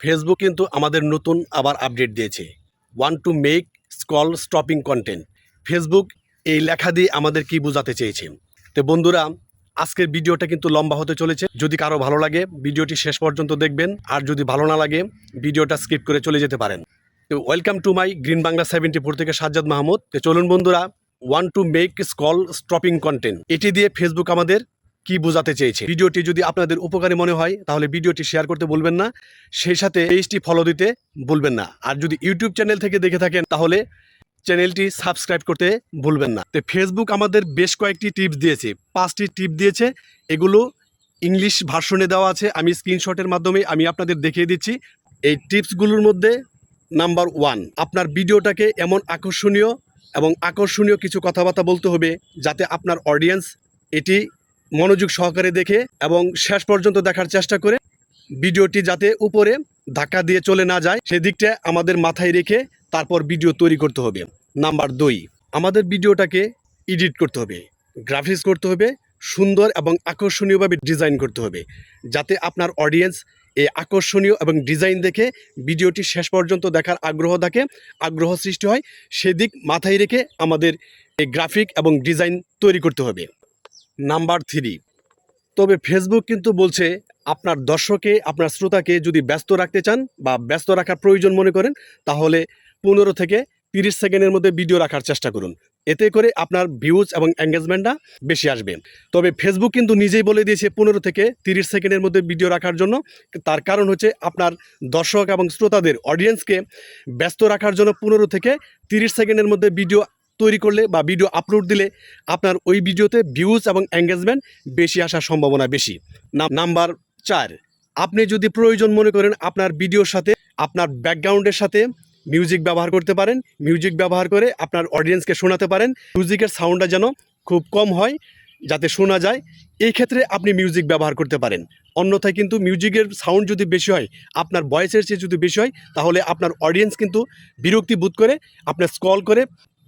Facebook কিন্তু আমাদের নতুন আবার আপডেট দিয়েছে। Want to make scroll stopping content Facebook এই লেখা দিয়ে আমাদের কি বোঝাতে চেয়েছে? তো বন্ধুরা, আজকের ভিডিওটা কিন্তু লম্বা হতে চলেছে। যদি কারও ভালো লাগে, ভিডিওটি শেষ পর্যন্ত দেখবেন। আর যদি ভালো না লাগে, ভিডিওটা স্কিপ করে চলে যেতে পারেন। তো welcome to my green Bangla seventy four থেকে সাজ্জাদ মাহমুদ। তো চলুন বন্ধুরা want to make scroll stopping content এটি দিয়ে ফেসবুক আমাদের কি বোঝাতে চেয়েছে। ভিডিওটি যদি আপনাদের উপকারী মনে হয়, তাহলে ভিডিওটি শেয়ার করতে বলবেন না। সেই সাথে পেজটি ফলো দিতে ভুলবেন না। আর যদি ইউটিউব চ্যানেল থেকে দেখে থাকেন, তাহলে চ্যানেলটি সাবস্ক্রাইব করতে ভুলবেন না। তো ফেসবুক আমাদের বেশ কয়েকটি টিপস দিয়েছে। পাঁচটি টিপ দিয়েছে। এগুলো ইংলিশ ভার্সনে দেওয়া আছে। আমি স্ক্রিনশটের মাধ্যমে আমি আপনাদের দেখিয়ে দিচ্ছি। এই টিপসগুলোর মধ্যে নাম্বার ওয়ান আপনার ভিডিওটাকে এমন আকর্ষণীয় এবং আকর্ষণীয় কিছু কথাবার্তা বলতে হবে, যাতে আপনার অডিয়েন্স এটি মনোযোগ সহকারে দেখে এবং শেষ পর্যন্ত দেখার চেষ্টা করে ভিডিওটি যাতে উপরে ধাক্কা দিয়ে চলে না যায়, সেদিকটা আমাদের মাথায় রেখে তারপর ভিডিও তৈরি করতে হবে। নাম্বার দুই, আমাদের ভিডিওটাকে এডিট করতে হবে, গ্রাফিক্স করতে হবে, সুন্দর এবং আকর্ষণীয়ভাবে ডিজাইন করতে হবে, যাতে আপনার অডিয়েন্স এই আকর্ষণীয় এবং ডিজাইন দেখে ভিডিওটি শেষ পর্যন্ত দেখার আগ্রহ থাকে, আগ্রহ সৃষ্টি হয়, সেদিক মাথায় রেখে আমাদের এই গ্রাফিক এবং ডিজাইন তৈরি করতে হবে। Number three. তবে ফেসবুক কিন্তু বলছে, আপনার দর্শকে, আপনার শ্রোতাকে যদি ব্যস্ত রাখতে চান বা ব্যস্ত রাখার প্রয়োজন মনে করেন, তাহলে পনেরো থেকে তিরিশ সেকেন্ডের মধ্যে ভিডিও রাখার চেষ্টা করুন। এতে করে আপনার ভিউজ এবং এঙ্গেজমেন্টটা বেশি আসবে। তবে ফেসবুক কিন্তু নিজেই বলে দিয়েছে, পনেরো থেকে তিরিশ সেকেন্ডের মধ্যে ভিডিও রাখার জন্য। তার কারণ হচ্ছে, আপনার দর্শক এবং শ্রোতাদের অডিয়েন্সকে ব্যস্ত রাখার জন্য পনেরো থেকে তিরিশ সেকেন্ডের মধ্যে ভিডিও তৈরি করলে বা ভিডিও আপলোড দিলে আপনার ওই ভিডিওতে ভিউজ এবং এঙ্গেজমেন্ট বেশি আসার সম্ভাবনা বেশি। নাম- নাম্বার চার, আপনি যদি প্রয়োজন মনে করেন আপনার ভিডিওর সাথে আপনার ব্যাকগ্রাউন্ডের সাথে মিউজিক ব্যবহার করতে পারেন মিউজিক ব্যবহার করে আপনার অডিয়েন্সকে শোনাতে পারেন মিউজিকের সাউন্ডটা যেন খুব কম হয় যাতে শোনা যায়, এই ক্ষেত্রে আপনি মিউজিক ব্যবহার করতে পারেন। অন্যথায় কিন্তু মিউজিকের সাউন্ড যদি বেশি হয়, আপনার ভয়েসের চেয়ে যদি বেশি হয়, তাহলে আপনার অডিয়েন্স কিন্তু বিরক্তি বোধ করে, আপনার স্কল করে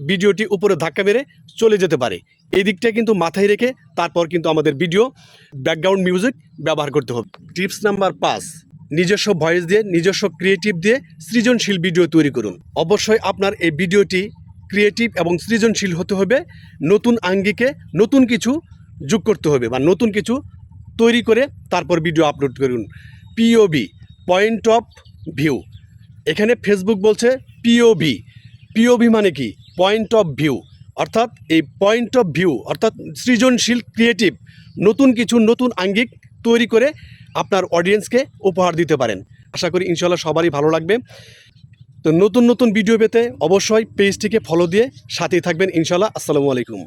ভিডিওটি উপরে ধাক্কা মেরে চলে যেতে পারে। এই দিকটা কিন্তু মাথায় রেখে তারপর কিন্তু আমাদের ভিডিও ব্যাকগ্রাউন্ড মিউজিক ব্যবহার করতে হবে। টিপস নাম্বার পাঁচ, নিজস্ব ভয়েস দিয়ে, নিজস্ব ক্রিয়েটিভ দিয়ে সৃজনশীল ভিডিও তৈরি করুন। অবশ্যই আপনার এই ভিডিওটি ক্রিয়েটিভ এবং সৃজনশীল হতে হবে, নতুন আঙ্গিকে নতুন কিছু যোগ করতে হবে বা নতুন কিছু তৈরি করে তারপর ভিডিও আপলোড করুন। পিওবি পয়েন্ট অফ ভিউ এখানে ফেসবুক বলছে পিওভি পিওভি মানে কি? পয়েন্ট অফ ভিউ অর্থাৎ এই পয়েন্ট অফ ভিউ অর্থাৎ সৃজনশীল ক্রিয়েটিভ নতুন কিছু, নতুন আঙ্গিক তৈরি করে আপনার অডিয়েন্সকে উপহার দিতে পারেন। আশা করি ইনশাল্লাহ সবারই ভালো লাগবে। তো নতুন নতুন ভিডিও পেতে অবশ্যই পেজটিকে ফলো দিয়ে সাথেই থাকবেন। ইনশাল্লাহ আসসালামু আলাইকুম।